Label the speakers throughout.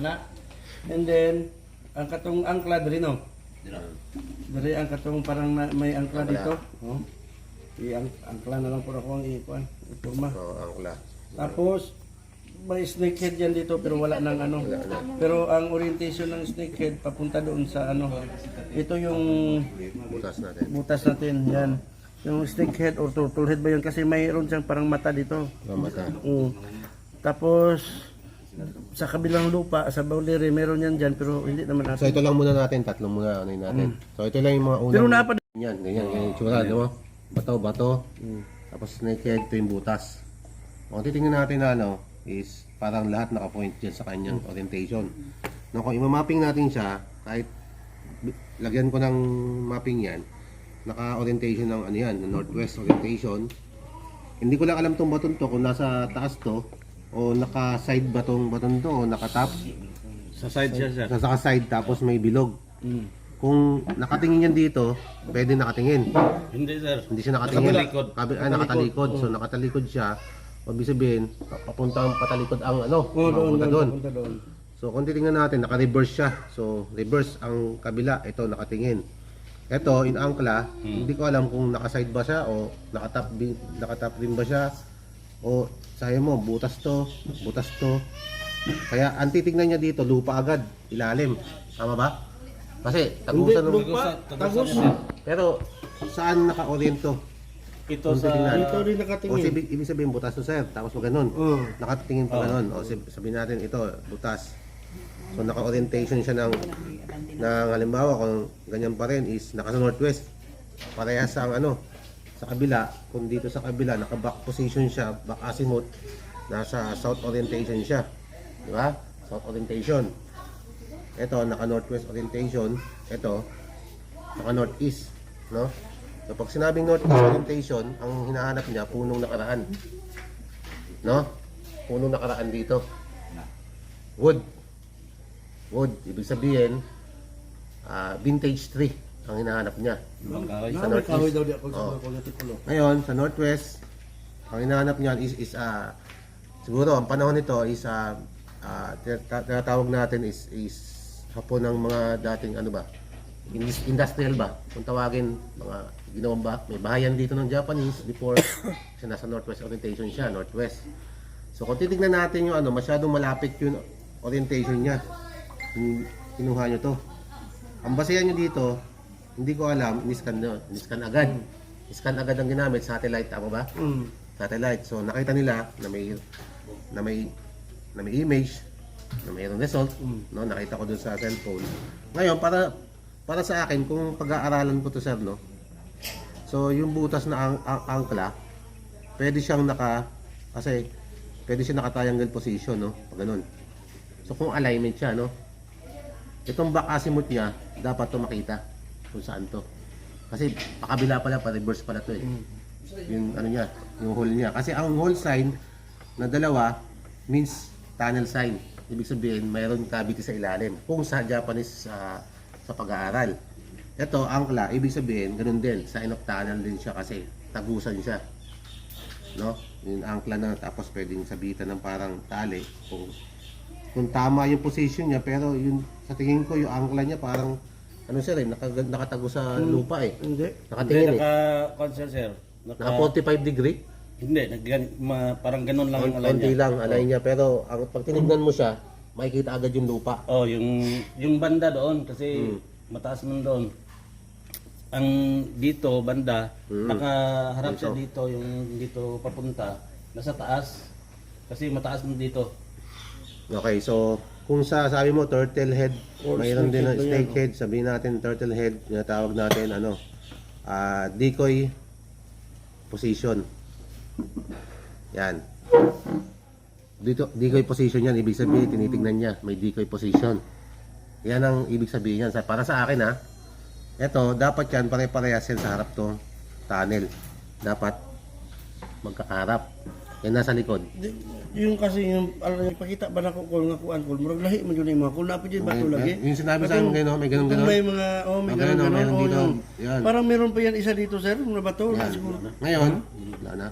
Speaker 1: Ana. And then, ang katong angkla diri no. Diri ang katong parang na, may angkla dito. Oh. I ang angkla na lang po ako ang ikuan. Iporma.
Speaker 2: Oo, angkla.
Speaker 1: Tapos may snakehead yan dito pero wala nang ano. Pero ang orientation ng snakehead papunta doon sa ano. Ito yung
Speaker 2: Butas natin.
Speaker 1: butas natin. Yan. Yung snakehead or turtle head ba yun? Kasi mayroon siyang parang mata dito.
Speaker 2: Ang mata.
Speaker 1: Mm. Tapos sa kabilang lupa, sa boundary, meron yan dyan pero hindi naman
Speaker 2: So
Speaker 1: natin.
Speaker 2: ito lang muna natin, tatlo muna ano natin. So ito lang yung mga unang...
Speaker 1: Pero napa
Speaker 2: Yan, ganyan, ganyan tsura, di ba? Bato, bato. Tapos snakehead, ito yung butas. Kung titingnan natin na ano, is parang lahat nakapoint dyan sa kanyang orientation. No, kung imamapping natin siya, kahit lagyan ko ng mapping yan, naka-orientation ng ano yan, northwest orientation. Hindi ko lang alam tong baton to kung nasa taas to o naka-side ba tong baton to o naka-top.
Speaker 1: Sa side siya sir.
Speaker 2: Nasa side tapos may bilog.
Speaker 1: Mm.
Speaker 2: Kung nakatingin yan dito, pwede nakatingin.
Speaker 1: Hindi sir.
Speaker 2: Hindi siya nakatingin.
Speaker 1: Nakatalikod.
Speaker 2: Kabi, ah, nakatalikod. So nakatalikod siya. Ibig sabihin, papuntang patalikod ang ano,
Speaker 1: Oh, doon,
Speaker 2: papunta
Speaker 1: doon,
Speaker 2: doon.
Speaker 1: papunta.
Speaker 2: So kung titingnan natin, naka-reverse siya. So reverse ang kabila, ito nakatingin. Ito, in angkla, hindi ko alam kung naka-side ba siya o nakatap, nakatap din ba siya. O sabi mo, butas to, butas to. Kaya ang titignan niya dito, lupa agad, ilalim. Tama ba? Kasi
Speaker 1: Hindi,
Speaker 2: tagusan ng...
Speaker 1: lupa, tagos.
Speaker 2: Pero saan naka-oriento?
Speaker 1: Ito
Speaker 2: sa-
Speaker 1: Dito rin
Speaker 2: O
Speaker 1: nakatingin.
Speaker 2: ibig, ibig sabihin butas to sir, tapos mo ganun.
Speaker 1: Oh.
Speaker 2: Nakatingin pa ganun. O sab- sabihin natin ito, butas. So naka-orientation siya ng, ng halimbawa kung ganyan pa rin is naka northwest. Parehas sa ang ano, sa kabila, kung dito sa kabila, naka-back position siya, back azimuth, nasa south orientation siya. Di ba? South orientation. Ito, naka northwest orientation. Ito, naka northeast. No? So pag sinabing northeast orientation, ang hinahanap niya, punong nakaraan. No? Punong nakaraan dito. Wood. Wood. Ibig sabihin, ah, vintage tree ang hinahanap niya.
Speaker 1: Na,
Speaker 2: Sa
Speaker 1: may kahoy
Speaker 2: northeast.
Speaker 1: daw di ako sa
Speaker 2: Oh.
Speaker 1: mga kulati-kulo.
Speaker 2: Ngayon, sa northwest, ang hinahanap niyan is, is ah, siguro ang panahon nito is ah, ah, tinata- tinatawag natin is is hapon ng mga dating ano ba indus- industrial ba kung tawagin mga ginawang ba may bahayan dito ng Japanese before kasi nasa northwest orientation siya northwest so kung titignan natin yung ano masyadong malapit yung orientation niya yung kinuha nyo to ang basehan nyo dito hindi ko alam in-scan nyo in-scan agad scan agad ang ginamit satellite tama ba
Speaker 1: Mm.
Speaker 2: satellite. So nakita nila na may na may na may image, na mayroong result, no? Nakita ko dun sa cellphone. Ngayon para para sa akin kung pag-aaralan ko to sir, no. So yung butas na ang, ang angkla, pwede siyang naka kasi pwede siya naka-triangle position, no? Pag ganun. So kung alignment siya, no. Itong back azimuth niya, dapat to makita kung saan to. Kasi pakabila pala, pa-reverse pala to eh yung ano niya, yung hole niya. Kasi ang hole sign na dalawa means tunnel sign. Ibig sabihin, mayroon cavity sa ilalim. Kung sa Japanese sa sa pag-aaral. Ito, angkla, ibig sabihin, ganun din. Sign of tunnel din siya kasi tagusan siya. No? Yung angkla na tapos pwedeng sabitan ng parang tali. Kung, kung tama yung position niya, pero yun, sa tingin ko, yung angkla niya parang ano siya rin, naka, nakatago sa lupa eh.
Speaker 1: Hindi.
Speaker 2: Nakatingin eh.
Speaker 1: Naka, kwan sir. Naka,
Speaker 2: Naka 45 degree.
Speaker 1: hindi, nag, ma, parang ganun lang ang alay
Speaker 2: Konti
Speaker 1: niya.
Speaker 2: lang alay niya pero ang pag tinignan mo siya, makikita agad yung lupa.
Speaker 1: Oh, yung yung banda doon kasi
Speaker 2: Hmm.
Speaker 1: mataas man doon. Ang dito banda
Speaker 2: Hmm.
Speaker 1: nakaharap siya dito yung dito papunta nasa taas kasi mataas man dito.
Speaker 2: Okay, so kung sa sabi mo turtle head,
Speaker 1: Or
Speaker 2: mayroon din
Speaker 1: snake head yan,
Speaker 2: snake head, sabihin natin turtle head, tinatawag natin ano, ah decoy position. Yan. Dito, decoy position yan, ibig sabihin, tinitingnan niya, may decoy position. Yan ang ibig sabihin yan. Sa- Para sa akin ha, eto, dapat yan, pare-parehas yan sa harap to tunnel. Dapat magkakaharap. Yan nasa likod.
Speaker 1: Di- Yung kasi yung yung pakita ba na ko kung nga kuan kung murag lahi man yun mga kung napo dyan bato lagi.
Speaker 2: Yung sinabi sa akin, gano'n, may ganun gano'n.
Speaker 1: may mga oh may
Speaker 2: Oh,
Speaker 1: ganun
Speaker 2: ganun,
Speaker 1: ganun oh, yung,
Speaker 2: Yan.
Speaker 1: Parang meron pa yan isa dito sir, na bato na siguro.
Speaker 2: Ngayon, wala na.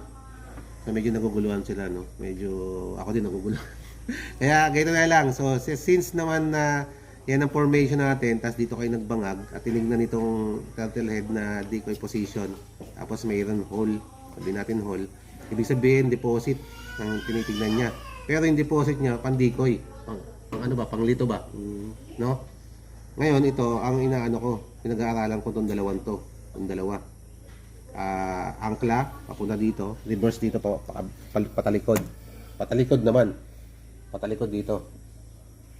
Speaker 2: So, medyo naguguluhan sila, no? Medyo, ako din naguguluhan. Kaya ganito na lang. So si- since naman na yan ang formation natin, tapos dito kayo nagbangag at tinignan itong turtle head na decoy position, tapos mayroon hole, sabi natin hole, ibig sabihin deposit ang tinitignan niya. Pero yung deposit niya, pang decoy. Pang, pang ano ba, pang lito ba? No? Ngayon, ito, ang inaano ko, pinag-aaralan ko itong dalawang to, itong dalawa. Ah, angkla, papunta dito, reverse dito po, pa, pa- patalikod. Patalikod naman. Patalikod dito.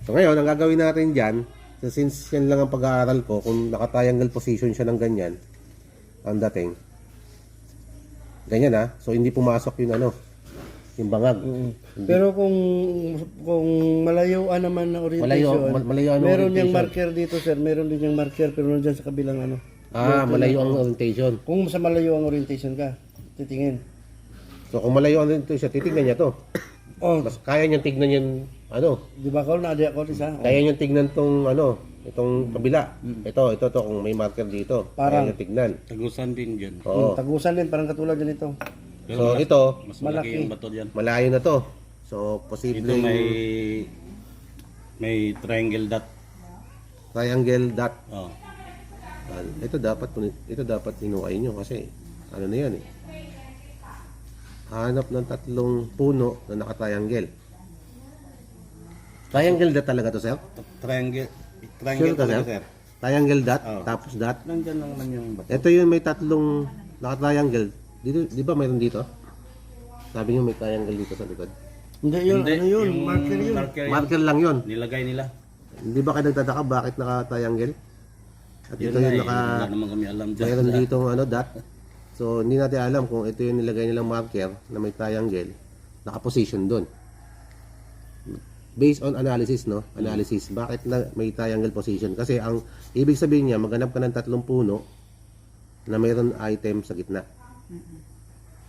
Speaker 2: So ngayon, ang gagawin natin dyan, so since yan lang ang pag-aaral ko, kung naka-triangle position siya ng ganyan, ang dating, ganyan ha, so hindi pumasok yung ano, yung bangag.
Speaker 1: Pero kung kung malayuan naman ng orientation,
Speaker 2: Malayo, mal- malayo ang
Speaker 1: meron
Speaker 2: orientation.
Speaker 1: niyang marker dito sir, meron din niyang marker pero nandiyan sa kabilang ano.
Speaker 2: Ah, malayo ang orientation.
Speaker 1: Kung sa malayo ang orientation ka, titingin.
Speaker 2: So kung malayo ang orientation, titignan niya to.
Speaker 1: Oh,
Speaker 2: Mas kaya niyang tignan yung ano,
Speaker 1: di ba ko na ako isa?
Speaker 2: Kaya niyang tignan tong ano, itong kabila. Ito, ito to kung may marker dito.
Speaker 1: Parang-
Speaker 2: niyang tignan.
Speaker 3: Tagusan din dyan.
Speaker 2: Oo.
Speaker 1: Tagusan din parang katulad yan ito.
Speaker 2: So ito,
Speaker 3: Mas malaki
Speaker 1: Malaki.
Speaker 3: yung bato dyan.
Speaker 2: malayo na to. So
Speaker 3: Ito
Speaker 2: posible
Speaker 3: may may triangle dot.
Speaker 2: triangle dot.
Speaker 3: Oh.
Speaker 2: Ah, ito dapat ito dapat hinukay nyo kasi ano na yan eh. Hanap ng tatlong puno na naka-triangle. Triangle dot talaga to, sir?
Speaker 3: Triangle.
Speaker 2: Sure
Speaker 3: Triangle
Speaker 2: ka,
Speaker 3: talaga,
Speaker 2: sir?
Speaker 3: sir.
Speaker 2: Triangle dot,
Speaker 3: Oo.
Speaker 2: tapos dot.
Speaker 3: Nandyan lang naman yung bato.
Speaker 2: Ito yung may tatlong naka-triangle. Dito, di ba mayroon dito? Sabi niyo may triangle dito sa likod.
Speaker 1: Hindi yun,
Speaker 3: Hindi,
Speaker 1: ano yun,
Speaker 3: yung
Speaker 1: marker yun.
Speaker 3: Marker yun.
Speaker 2: Marker lang yon.
Speaker 3: Nilagay nila.
Speaker 2: Hindi ba kayo nagtataka bakit naka-triangle? At
Speaker 3: Yun
Speaker 2: ito
Speaker 3: nga
Speaker 2: yung
Speaker 3: eh,
Speaker 2: naka...
Speaker 3: Wala naman kami alam dyan.
Speaker 2: Mayroon dito ano, dot. So, hindi natin alam kung ito yung nilagay nilang marker na may triangle. Naka-position doon. Based on analysis, no? Analysis. Bakit na may triangle position? Kasi ang ibig sabihin niya, maghanap ka ng tatlong puno na mayroon item sa gitna.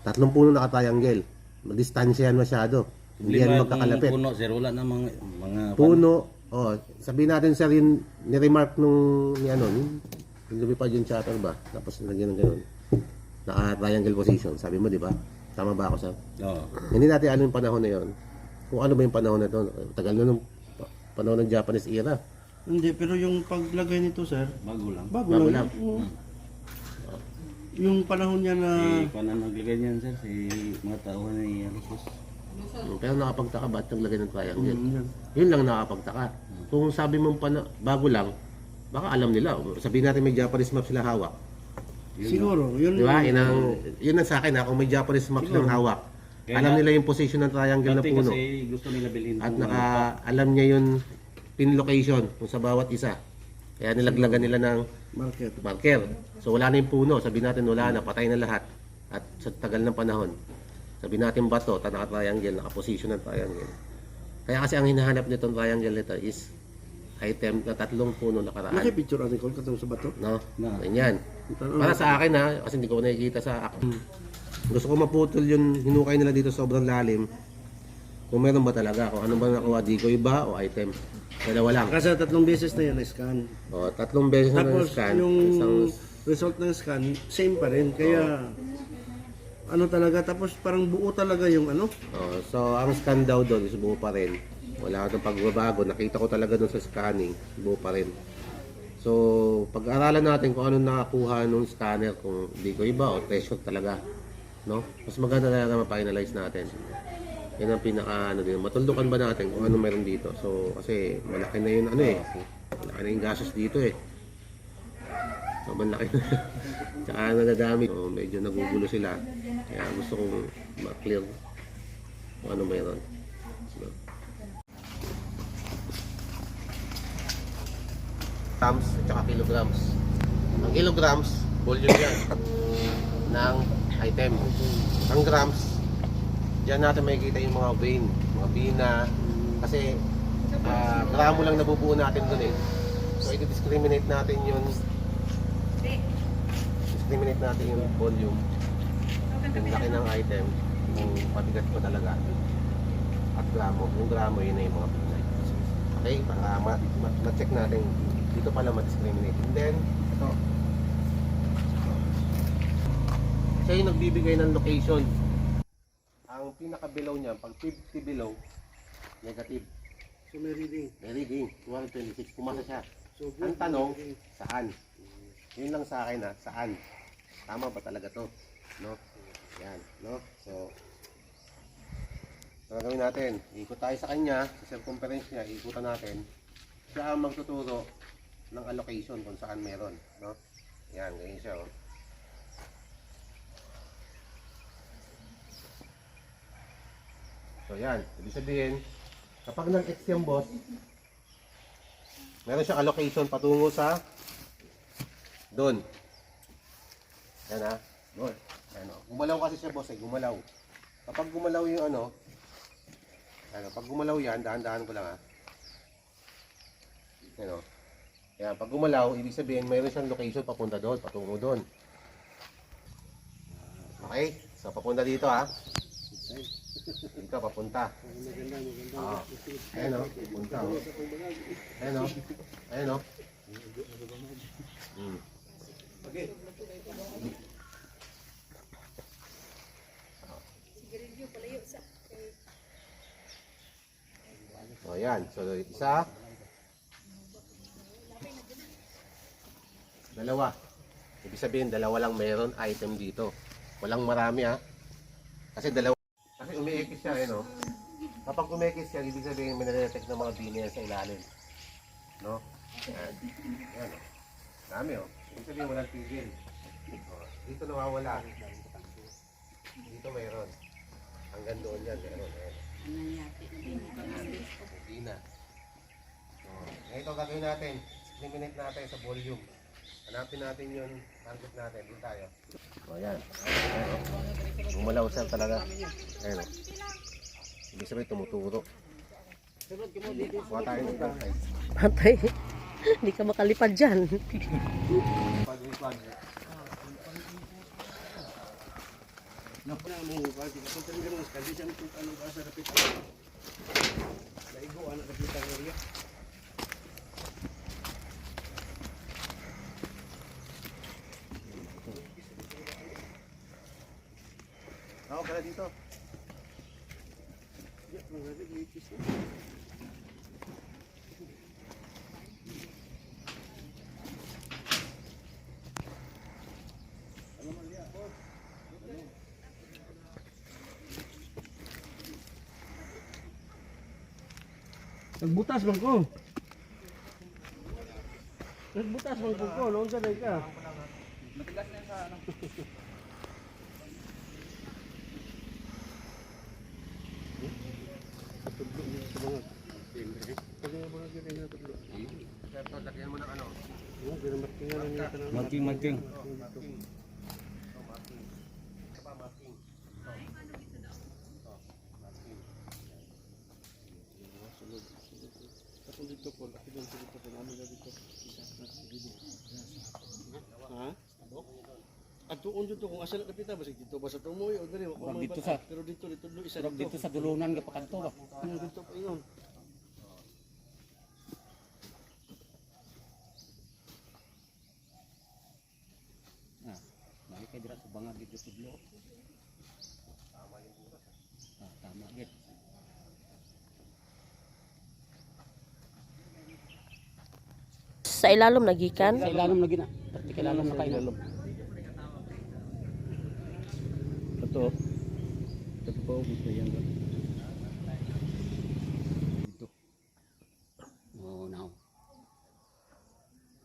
Speaker 2: Tatlong puno naka-triangle. Distansya yan masyado. Hindi yan magkakalapit.
Speaker 3: puno, sir. Wala na mga, mga
Speaker 2: Puno, oh, sabihin natin sir, yung ni-remark nung, ni ano, yung, lumipad yung chopper ba? Tapos lagyan ng ganun. Naka-triangle position, sabi mo, di ba? Tama ba ako, sir?
Speaker 3: Oo.
Speaker 2: Hindi natin alam yung panahon na yon. Kung ano ba yung panahon na to. Tagal na nung pa- panahon ng Japanese era.
Speaker 1: Hindi, pero yung paglagay nito sir,
Speaker 3: Bago lang.
Speaker 1: bago,
Speaker 2: Bago
Speaker 1: lang.
Speaker 2: lang.
Speaker 1: Oo. Yung panahon niya na
Speaker 3: Si Panan naglagay niyan, sir. Si mga tao ni Alusos.
Speaker 2: Pero nakapagtaka ba't naglagay ng triangle?
Speaker 1: Mm, yan.
Speaker 2: Yun lang nakapagtaka. Kung sabi mong pana- bago lang, baka alam nila. Sabihin natin may Japanese map sila hawak.
Speaker 1: siguro, yun.
Speaker 2: Di ba? Yun ang, yun ang sa akin ha, kung may Japanese map silang hawak.
Speaker 3: Kaya-
Speaker 2: alam nila yung position ng triangle na
Speaker 3: Dati
Speaker 2: puno.
Speaker 3: kasi gusto nila bilhin.
Speaker 2: At
Speaker 3: kung
Speaker 2: naka, alam niya yung pin location kung sa bawat isa. Kaya nilaglagan nila ng
Speaker 1: Marker.
Speaker 2: marker. So wala na yung puno. Sabi natin wala na, patay na lahat. At sa tagal ng panahon. Sabi natin bato, ta naka-triangle, naka-position ng triangle. Kaya kasi ang hinahanap nitong triangle nito is item na tatlong puno nakaraan.
Speaker 1: Nakipicture ang Nicole katong sa bato.
Speaker 2: No?
Speaker 3: Na.
Speaker 2: Ganyan. Para sa akin ha, kasi hindi ko nakikita sa akin. Gusto ko maputol yung hinukay nila dito sobrang lalim. Kung meron ba talaga, kung ano ba nakuha, decoy ba o item. Dalawa lang.
Speaker 1: Kasi tatlong beses na yan na-scan.
Speaker 2: O, tatlong beses na
Speaker 1: Tapos
Speaker 2: scan.
Speaker 1: yung
Speaker 2: Isang,
Speaker 1: result ng scan, same pa rin. Kaya, ano talaga, tapos parang buo talaga yung ano.
Speaker 2: o, so, ang scan daw doon is buo pa rin. Wala itong pagbabago. Nakita ko talaga doon sa scanning, buo pa rin. So, pag-aralan natin kung ano nakakuha nung scanner, kung decoy ba o treasure talaga. No? Mas maganda talaga ma-finalize natin. Yan ang pinaka ano din. Matuldukan ba natin kung ano meron dito. So, kasi malaki na yun ano eh. Malaki na yung gastos dito eh. So, malaki na. Tsaka nadadami. So, medyo nagugulo sila. Kaya gusto kong ma-clear kung ano meron. So, grams at kilograms. Ang kilograms, volume yan ng item. Ang grams, Diyan natin makikita yung mga vein, mga bina. Kasi ah, gramo lang nabubuo natin doon eh. So i-discriminate natin yung discriminate natin yung volume. Yung laki ng item, yung pabigat ko talaga. At gramo. Yung gramo yun na yung mga pinay. Okay, para ma- ma- ma-check natin. Dito pala ma-discriminate. And then, ito. Siya yung nagbibigay ng location ang pinaka below niya, pag 50 below, negative.
Speaker 1: So may reading.
Speaker 2: May reading, 226, pumasa siya.
Speaker 1: So
Speaker 2: Ang tanong, saan? Yun lang sa akin ha, saan? Tama ba talaga to? No? Yan, no? So, ang gagawin natin, ikot tayo sa kanya, sa circumference niya, ikutan natin. Siya ang magtuturo ng allocation kung saan meron, no? Yan, ganyan siya, oh. So yan, ibig sabihin, kapag nag-X yung boss, meron siyang allocation patungo sa doon. Yan ha, doon. Ano, gumalaw kasi siya boss eh, gumalaw. Kapag gumalaw yung ano, ano, pag gumalaw yan, dahan-dahan ko lang ha. Ano, yan, pag gumalaw, ibig sabihin, mayroon siyang location papunta doon, patungo doon. Okay, so papunta dito ha. Dito, papunta.
Speaker 1: Maganda.
Speaker 2: Ah, ayan o, punta o. Ayan o, ayan o. Hmm. So, ayan. So, isa. Dalawa. Ibig sabihin, dalawa lang meron item dito. Walang marami ha. Kasi dalawa. Kasi umiikis siya, eh, no? Kapag umekis siya, ibig sabihin may nare-detect ng mga bini yan sa ilalim. No? Yan. Yan. oh. Dami oh. Ibig sabihin walang tigil. Oh, Dito nawawala. Dito mayroon. Hanggang doon yan. Meron. Ayan. Hindi na. Oh. Ito gagawin natin. Eliminate natin sa volume. Hanapin natin yung target natin. Dito tayo. O oh, yan. Ayan, oh. Gumalaw siya talaga. Ayan. oh. Ibig sabihin tumuturo. Kuha tayo ng flashlight.
Speaker 4: Patay. Hindi ka makalipad dyan.
Speaker 1: Naku na mo, kasi kung talaga naman, kasi siya kung ano ba sa rapit. Laigo, anak rapit ang area.
Speaker 2: Ako pala dito.
Speaker 1: Ya, magabi, ipis na. Nagbutas man ko. Nagbutas man ko noon sa ka. Tudlo niya sa mga timbre. Pag yung mga ganyan na tudlo.
Speaker 2: Siyempre, lagyan mo ng ano.
Speaker 1: Oo, ginamat ka nga niya tanang.
Speaker 3: Magking, magking.
Speaker 2: Isa pa, masking. Ito. Ito, masking.
Speaker 1: Ako dito po, ako dito po, namin na dito. Ha? At tuon dito kung asa na kapita ba dito ba sa tumoy o diri wa may
Speaker 3: dito
Speaker 1: bata.
Speaker 3: sa-
Speaker 1: pero dito dito dito isa dito.
Speaker 3: dito sa dulunan ka pakanto ba?
Speaker 1: Ano dito pa ingon.
Speaker 3: Ah, balik kay dira sa bangag dito tudlo. Ah, tama gid.
Speaker 4: Sa ilalom nagikan.
Speaker 3: Sa ilalom lagi na. Pati kay ilalom na kayo. Ito. Ito pa ito yan. Dito. Oh, now.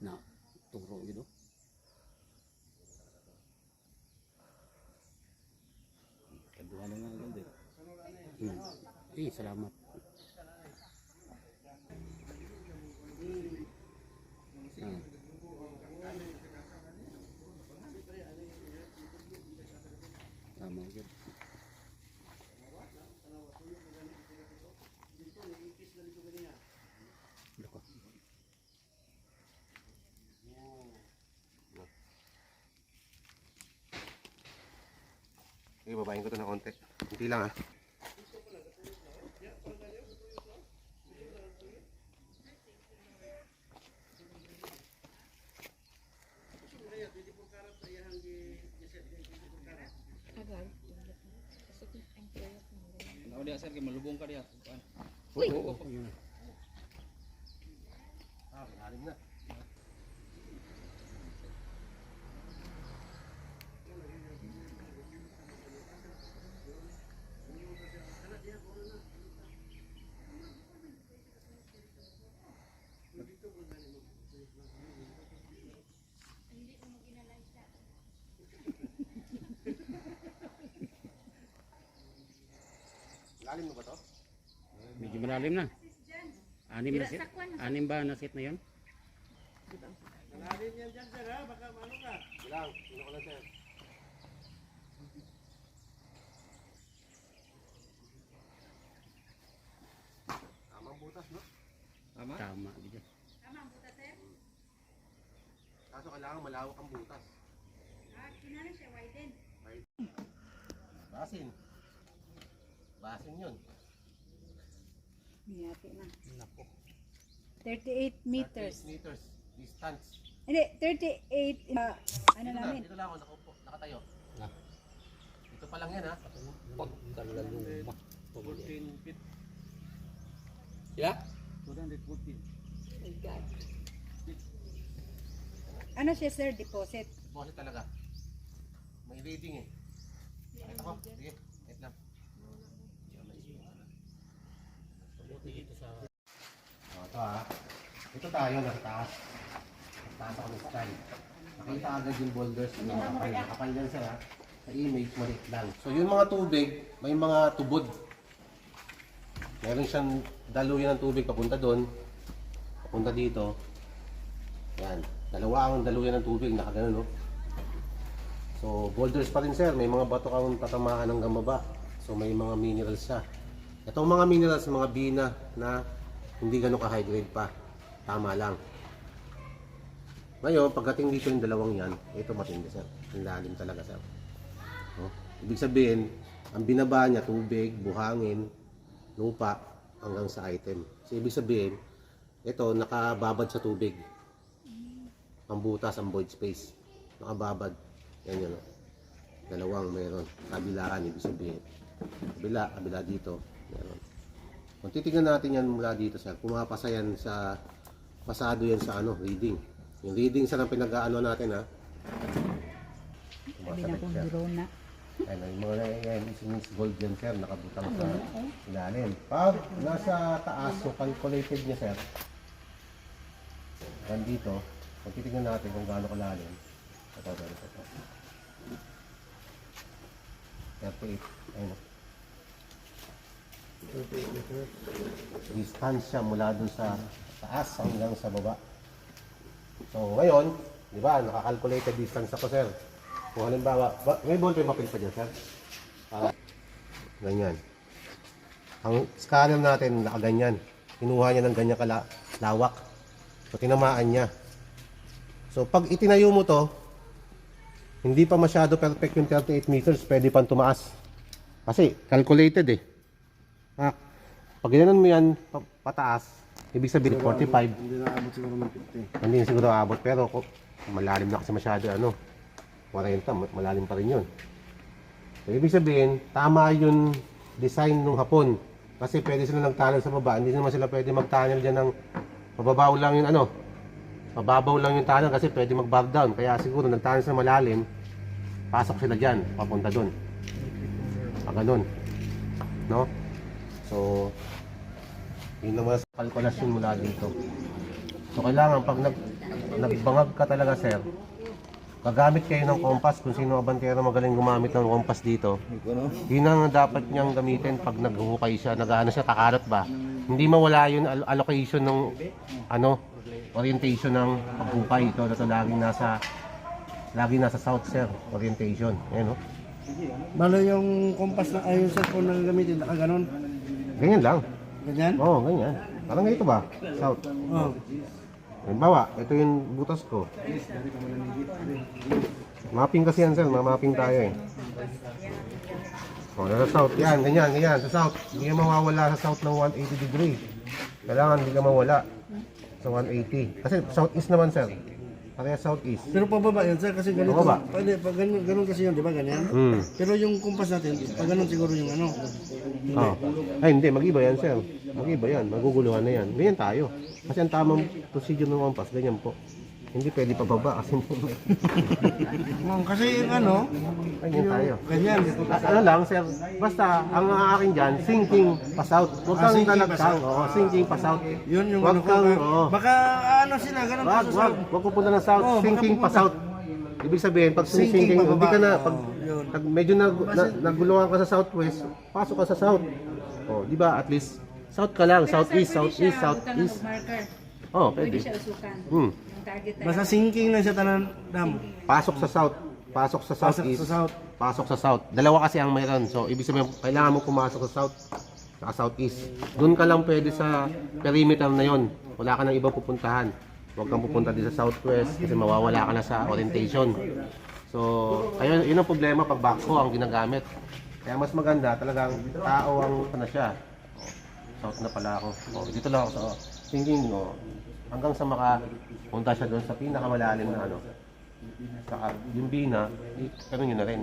Speaker 3: Now, turo gitu. Kaduha na nga agad. Eh, salamat.
Speaker 2: Okay, babayin ko ito ng konti. Hindi lang ah.
Speaker 3: Ano dia sir, kay malubong ka dia. Kuan.
Speaker 2: Ah, malalim na. Lalim mo ba to?
Speaker 3: Medyo malalim na. Anim na set. Anim ba na set na yun?
Speaker 1: Malalim yan dyan, sir, ha? Baka ano ka.
Speaker 2: Bilang, sino ko lang sir. Tamang butas, no?
Speaker 3: Tama. di dyan.
Speaker 2: Kaso kailangan malawak ang butas. Basin. Basin yun.
Speaker 5: Miyati na. 38 meters.
Speaker 2: 38 meters distance.
Speaker 5: Hindi, 38, uh, ano
Speaker 2: Dito na,
Speaker 5: namin?
Speaker 2: dito lang ako nakaupo, nakatayo. Dito pa lang yan ha.
Speaker 3: Pagkalaluma.
Speaker 1: 14 feet.
Speaker 3: Yeah?
Speaker 5: Ano siya, sir? Deposit.
Speaker 2: Deposit talaga. May reading eh. Ito ko. Sige. Wait lang. Oh, ito ha. Ito tayo nasa taas. Taas ako ng sky. Nakita agad yung boulders na nakapal. Nakapal yan sir ha. Sa image, maliit lang. So yung mga tubig, may mga tubod. Meron siyang daluyan ng tubig papunta doon. Papunta dito. Yan. Dalawa ang daluyan ng tubig, nakagano no? So, boulders pa rin sir, may mga bato kang tatamaan hanggang baba. So, may mga minerals siya. Itong mga minerals, mga bina na hindi gano'n ka-high grade pa. Tama lang. Ngayon, pagdating dito yung dalawang yan, ito matindi sir. Ang lalim talaga sir. No? Ibig sabihin, ang binaba niya, tubig, buhangin, lupa, hanggang sa item. So, ibig sabihin, ito nakababad sa tubig. Ang butas, ang void space. Nakababad. Yan yun. oh. Dalawang meron. Kabilaan, ibig sabihin. Kabila, kabila dito. Meron. Kung titignan natin yan mula dito, sir, pumapasa yan sa, pasado yan sa ano, reading. Yung reading sa ng pinag-ano natin, ha?
Speaker 5: Sabi na kong drone na.
Speaker 2: Ayan, yung mga yan, is gold yan, sir, nakabutang sa ilalim. Pag nasa taas, so calculated niya, sir, yan dito, kung titignan natin kung gaano kalalim, ito, ito, ito, ito. 38, ayun. Distansya mula dun sa taas hanggang sa baba. So, ngayon, di ba, nakakalculated distance ako, sir. Kung halimbawa, ba, may ballpen mapil pa dyan, sir? Para, ganyan. Ang scanner natin, nakaganyan. Kinuha niya ng ganyan kala, lawak. So, tinamaan niya. So, pag itinayo mo to, hindi pa masyado perfect yung 38 meters, pwede pang tumaas. Kasi, calculated eh. Ah, pag ginanon mo yan, pa- pataas, ibig sabihin 45.
Speaker 1: Hindi na abot siguro ng 50.
Speaker 2: Hindi na siguro abot pero ko, malalim na kasi masyado ano. 40, ma- malalim pa rin yun. So, ibig sabihin, tama yung design ng hapon. Kasi pwede sila nagtunnel sa baba. Hindi naman sila pwede mag-tunnel dyan ng mababaw lang yung ano. Mababaw lang yung tunnel kasi pwede mag-bar down. Kaya siguro nagtunnel sa malalim, pasok sila dyan, papunta doon. Pag ganun. No? So, yun naman sa kalkulasyon mula dito. So kailangan pag nag, nagbangag ka talaga sir, gagamit kayo ng kompas kung sino abantero magaling gumamit ng kompas dito. Yun ang dapat niyang gamitin pag naghuhukay siya, nag-ano siya, kakarat ba. Hindi mawala yun al- allocation ng ano, orientation ng paghukay. Ito, ito laging nasa lagi nasa south sir, orientation. Ayan oh.
Speaker 1: Balo yung kompas na ay yung cellphone na gamitin, nakaganon.
Speaker 2: Ganyan lang.
Speaker 1: Ganyan?
Speaker 2: Oo, oh, ganyan. Parang ito ba? South.
Speaker 1: Oh.
Speaker 2: Halimbawa, ito yung butas ko. Mapping kasi yan sir, mamapping tayo eh. O, nasa south. Yan, ganyan, ganyan. Sa south. Hindi ka mawawala sa south ng 180 degree. Kailangan hindi ka mawala sa 180. Kasi southeast naman sir. Pareha southeast.
Speaker 1: Pero pababa yan sir kasi ganito.
Speaker 2: Pababa.
Speaker 1: Pwede, pag ganun, ganun kasi yun, di ba ganyan?
Speaker 2: Hmm.
Speaker 1: Pero yung kumpas natin, pag ganun siguro yung ano. Hindi.
Speaker 2: Oh. Ay, hindi. Mag-iba yan, sir. Mag-iba yan. Maguguluhan na yan. Ganyan tayo. Kasi ang tamang procedure ng kompas, ganyan po. Hindi pwede pababa kasi
Speaker 1: Oh, kasi yung ano,
Speaker 2: ganyan tayo.
Speaker 1: ganyan.
Speaker 2: Ah, ano lang, sir, basta ang akin dyan, sinking pass out. Huwag
Speaker 1: Ah,
Speaker 2: kang
Speaker 1: sinking pass
Speaker 2: talagtang.
Speaker 1: out.
Speaker 2: Oo, sinking pass out.
Speaker 1: Yun yung
Speaker 2: Huwag
Speaker 1: ano ko.
Speaker 2: kang,
Speaker 1: eh.
Speaker 2: oo.
Speaker 1: Baka ano sila, ganun
Speaker 2: Wag, wag. Huwag pupunta ng south,
Speaker 1: Oo, baka
Speaker 2: sinking
Speaker 1: pupunta.
Speaker 2: pass out. Ibig sabihin, pag
Speaker 1: Sinking
Speaker 2: sinking,
Speaker 1: pababa.
Speaker 2: hindi ka na, pag,
Speaker 1: Oo, yun.
Speaker 2: pag medyo nag, na, nagulungan ka sa southwest, pasok ka sa south. Oh, di ba? At least, south ka lang, southeast, southeast, southeast.
Speaker 5: marker.
Speaker 2: Oh,
Speaker 5: Pwede
Speaker 2: pwede.
Speaker 5: siya usukan.
Speaker 2: Hmm.
Speaker 5: Target na
Speaker 1: Basta sinking lang siya tanan dam.
Speaker 2: Pasok sa south, pasok sa
Speaker 1: Pasok
Speaker 2: southeast,
Speaker 1: sa south.
Speaker 2: pasok sa south. Dalawa kasi ang mayroon. So, ibig sabihin, kailangan mo pumasok sa south, sa southeast. Doon ka lang pwede sa perimeter na yon. Wala ka nang ibang pupuntahan. Huwag kang pupunta din sa southwest kasi mawawala ka na sa orientation. So, kaya yun ang problema pag backhoe ang ginagamit. Kaya mas maganda talagang tao ang ano siya. Oh, south na pala ako. Oh, dito lang ako sa oh, thinking oh, hanggang sa makapunta siya doon sa pinakamalalim na ano. Saka yung bina, i- ano nyo na rin.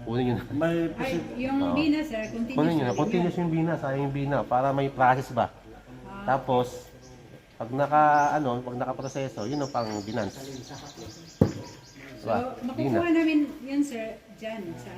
Speaker 2: Kunin nyo na.
Speaker 1: May
Speaker 5: Ay, yung bina sir, continuous.
Speaker 2: Kunin nyo na.
Speaker 5: siya.
Speaker 2: Continuous yung bina, sayang yung bina para may process ba. Tapos, pag naka, ano, pag nakaproseso, yun ang pang binance.
Speaker 5: So,
Speaker 2: Diba? Bina.
Speaker 5: makukuha namin yun sir, dyan. Sa